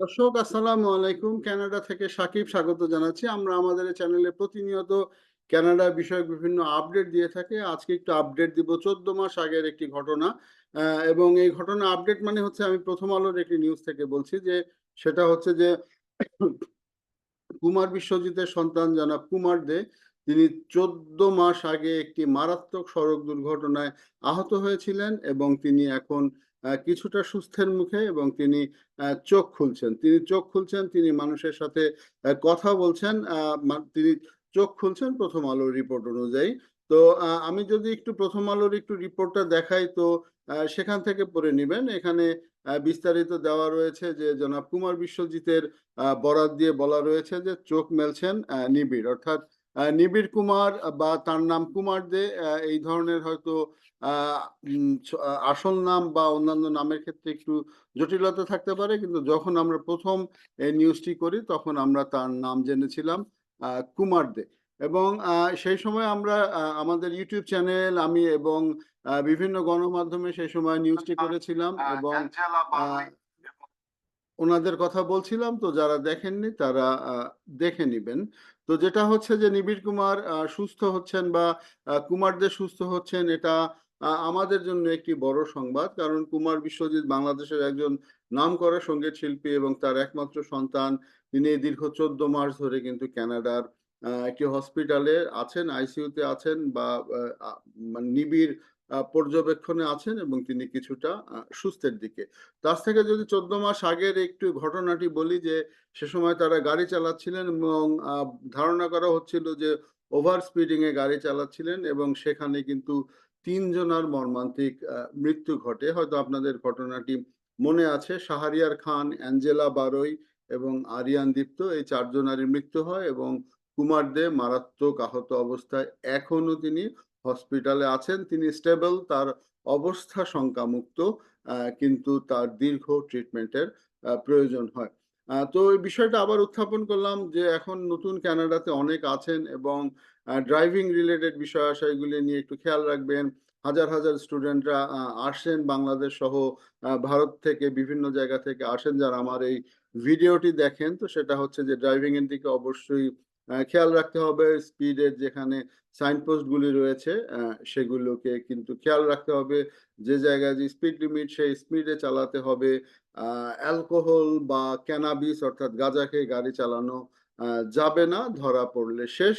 দর্শক, আসসালামু আলাইকুম। কানাডা থেকে সাকিব স্বাগত জানাচ্ছি। আমরা আমাদের চ্যানেলে প্রতিনিয়ত কানাডা বিষয়ক বিভিন্ন আপডেট দিয়ে থাকে। আজকে একটু আপডেট দিব। চোদ্দ মাস আগের একটি ঘটনা এবং এই ঘটনা আপডেট মানে হচ্ছে আমি প্রথম আলোর একটি নিউজ থেকে বলছি যে, সেটা হচ্ছে যে, কুমার বিশ্বজিতের সন্তান জনাব কুমার দে। তিনি চোদ্দ মাস আগে একটি মারাত্মক সড়ক দুর্ঘটনায় আহত হয়েছিলেন এবং তিনি এখন কিছুটা সুস্থের মুখে এবং তিনি চোখ খুলছেন। তিনি চোখ খুলছেন, তিনি মানুষের সাথে কথা বলছেন তিনি চোখ খুলছেন প্রথম আলোর রিপোর্ট অনুযায়ী। তো আমি যদি একটু প্রথম আলোর একটু রিপোর্টটা দেখাই, তো সেখান থেকে পড়ে নেবেন। এখানে বিস্তারিত দেওয়া রয়েছে যে জনাব কুমার বিশ্বজিতের বরাত দিয়ে বলা রয়েছে যে চোখ মেলছেন নিবিড়। অর্থাৎ নিবিড় কুমার বা তার নাম কুমার দে এই ধরনের হয়তো আসল নাম বা অন্যান্য নামের ক্ষেত্রে একটু জটিলতা থাকতে পারে কিন্তু যখন আমরা প্রথম এই নিউজটি করি তখন আমরা তার নাম জেনেছিলাম আহ, কুমার দে। এবং আহ, সেই সময় আমরা আমাদের ইউটিউব চ্যানেল আমি এবং বিভিন্ন গণমাধ্যমে সেই সময় নিউজটি করেছিলাম এবং ওনাদের কথা বলছিলাম তো যারা দেখেননি তারা দেখে নিবেন। তো যেটা হচ্ছে যে নিবিড় কুমার সুস্থ হচ্ছেন বা কুমারদের সুস্থ হচ্ছেন এটা আমাদের জন্য একটি বড় সংবাদ। কারণ কুমার বিশ্বজিৎ বাংলাদেশের একজন নামকরা সংগীত শিল্পী এবং তার একমাত্র সন্তান তিনি দীর্ঘ চোদ্দ মাস ধরে কিন্তু কানাডার আহ, একটি হসপিটালে আছেন আইসিইউতে আছেন বা মানে নিবিড় পর্যবেক্ষণে আছেন এবং তিনি কিছুটা সুস্থের দিকে। তার থেকে যদি চোদ্দ মাস আগের একটু ঘটনাটি বলি যে, সে সময় তারা গাড়ি চালাচ্ছিলেন এবং ধারণা করা হচ্ছিল যে, ওভার স্পিডিং এ গাড়ি চালাচ্ছিলেন এবং সেখানে কিন্তু তিনজনার মর্মান্তিক মৃত্যু ঘটে। হয়তো আপনাদের ঘটনাটি মনে আছে। শাহরিয়ার খান, অ্যাঞ্জেলা বারোই এবং আরিয়ান দীপ্ত এই চারজনারই মৃত্যু হয় এবং কুমার দে মারাত্মক আহত অবস্থায় এখনও তিনি হসপিটালে আছেন, তিনি স্টেবল, তার অবস্থা শঙ্কামুক্ত কিন্তু তার দীর্ঘ ট্রিটমেন্টের প্রয়োজন হয়। তো এই বিষয়টা আবার উত্থাপন করলাম যে এখন নতুন কানাডাতে অনেক আছেন এবং ড্রাইভিং রিলেটেড বিষয় আশয়গুলি নিয়ে একটু খেয়াল রাখবেন। হাজার হাজার স্টুডেন্টরা আসেন বাংলাদেশ সহ ভারত থেকে বিভিন্ন জায়গা থেকে আসেন যারা আমার এই ভিডিওটি দেখেন। তো সেটা হচ্ছে যে ড্রাইভিং এর দিকে অবশ্যই খেয়াল রাখতে হবে স্পিডের যেখানে সাইনপোস্ট গুলি রয়েছে সেগুলোকে কিন্তু খেয়াল রাখতে হবে। যে জায়গায় যে স্পিড লিমিট সেই স্পিডে চালাতে হবে। অ্যালকোহল বা ক্যানাবিস অর্থাৎ গাঁজা খেয়ে গাড়ি চালানো যাবে না, ধরা পড়লে শেষ।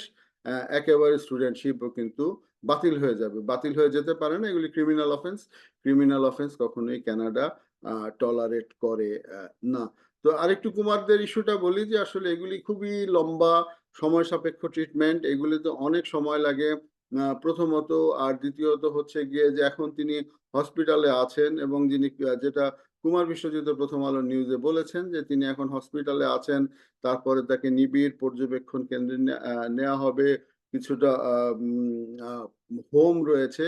একেবারে স্টুডেন্টশিপও কিন্তু বাতিল হয়ে যাবে। বাতিল হয়ে যেতে পারে না, এগুলি ক্রিমিনাল অফেন্স ক্রিমিনাল অফেন্স কখনোই ক্যানাডা টলারেট করে না। তো আরেকটু কুমারদের ইস্যুটা বলি যে আসলে এগুলি খুবই লম্বা, সময় সাপেক্ষ ট্রিটমেন্ট এগুলিতে অনেক সময় লাগে। প্রথমত আর দ্বিতীয়ত হচ্ছে গিয়ে যে এখন তিনি হসপিটালে আছেন এবং যিনি যেটা কুমার বিশ্বজিৎ প্রথম আলো নিউজে বলেছেন যে তিনি এখন হসপিটালে আছেন, তারপরে তাকে নিবিড় পর্যবেক্ষণ কেন্দ্রে নেওয়া হবে। কিছুটা হোম রয়েছে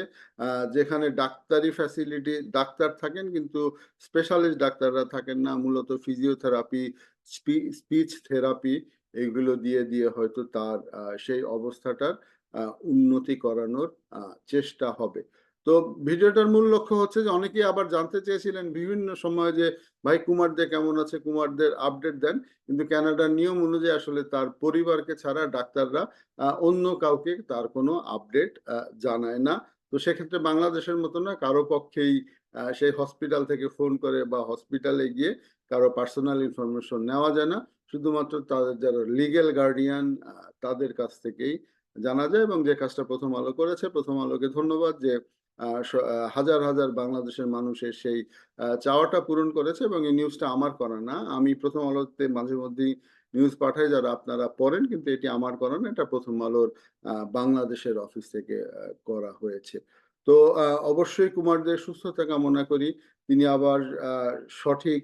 যেখানে ডাক্তারি ফ্যাসিলিটি ডাক্তার থাকেন কিন্তু স্পেশালিস্ট ডাক্তাররা থাকেন না। মূলত ফিজিওথেরাপি স্পিচ থেরাপি এগুলো দিয়ে দিয়ে হয়তো তার সেই অবস্থাটার উন্নতি করানোর চেষ্টা হবে। তো ভিডিওটার মূল লক্ষ্য হচ্ছে যে অনেকেই আবার জানতে চেয়েছিলেন বিভিন্ন সময় যে, ভাই কুমারদের কেমন আছে? কুমারদের আপডেট দেন। কিন্তু ক্যানাডার নিয়ম অনুযায়ী আসলে তার পরিবারকে ছাড়া ডাক্তাররা অন্য কাউকে তার কোনো আপডেট জানায় না। তো সেক্ষেত্রে বাংলাদেশের মতো না, কারও পক্ষেই সেই হসপিটাল থেকে ফোন করে বা হসপিটালে গিয়ে কারও পার্সোনাল ইনফরমেশন নেওয়া যায় না। শুধুমাত্র তাদের যারা লিগেল গার্ডিয়ান তাদের কাছ থেকেই জানা যায় এবং যে কাজটা প্রথম আলো করেছে, প্রথম আলোকে ধন্যবাদ যে হাজার হাজার বাংলাদেশের মানুষের সেই চাওয়াটা পূরণ করেছে এবং এই নিউজটা আমার করা না। আমি প্রথম আলোতে মাঝে মধ্যেই নিউজ পাঠাই যারা আপনারা পড়েন, কিন্তু এটি আমার করা না। এটা প্রথম আলোর বাংলাদেশের অফিস থেকে করা হয়েছে। তো অবশ্যই কুমারদের সুস্থতা কামনা করি। তিনি আবার সঠিক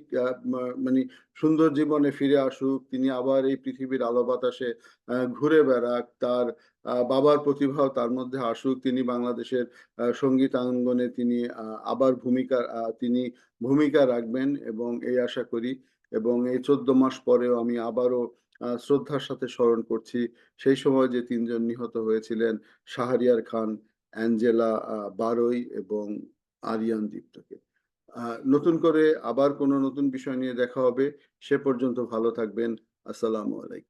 মানে সুন্দর জীবনে ফিরে আসুক। তিনি আবার এই পৃথিবীর আলো বাতাসে ঘুরে বেড়াক। তার বাবার প্রতিভাও তার মধ্যে আসুক। তিনি বাংলাদেশের সঙ্গীতাঙ্গনে তিনি আবার ভূমিকা তিনি ভূমিকা রাখবেন এবং এই আশা করি এবং এই চোদ্দ মাস পরেও আমি আবারও শ্রদ্ধার সাথে স্মরণ করছি। সেই সময় যে তিনজন নিহত হয়েছিলেন, শাহরিয়ার খান অ্যাঞ্জেলা বারোই এবং আরিয়ান দীপ্তকে নতুন করে আবার কোনো নতুন বিষয় নিয়ে দেখা হবে। সে পর্যন্ত ভালো থাকবেন। আসসালামু আলাইকুম।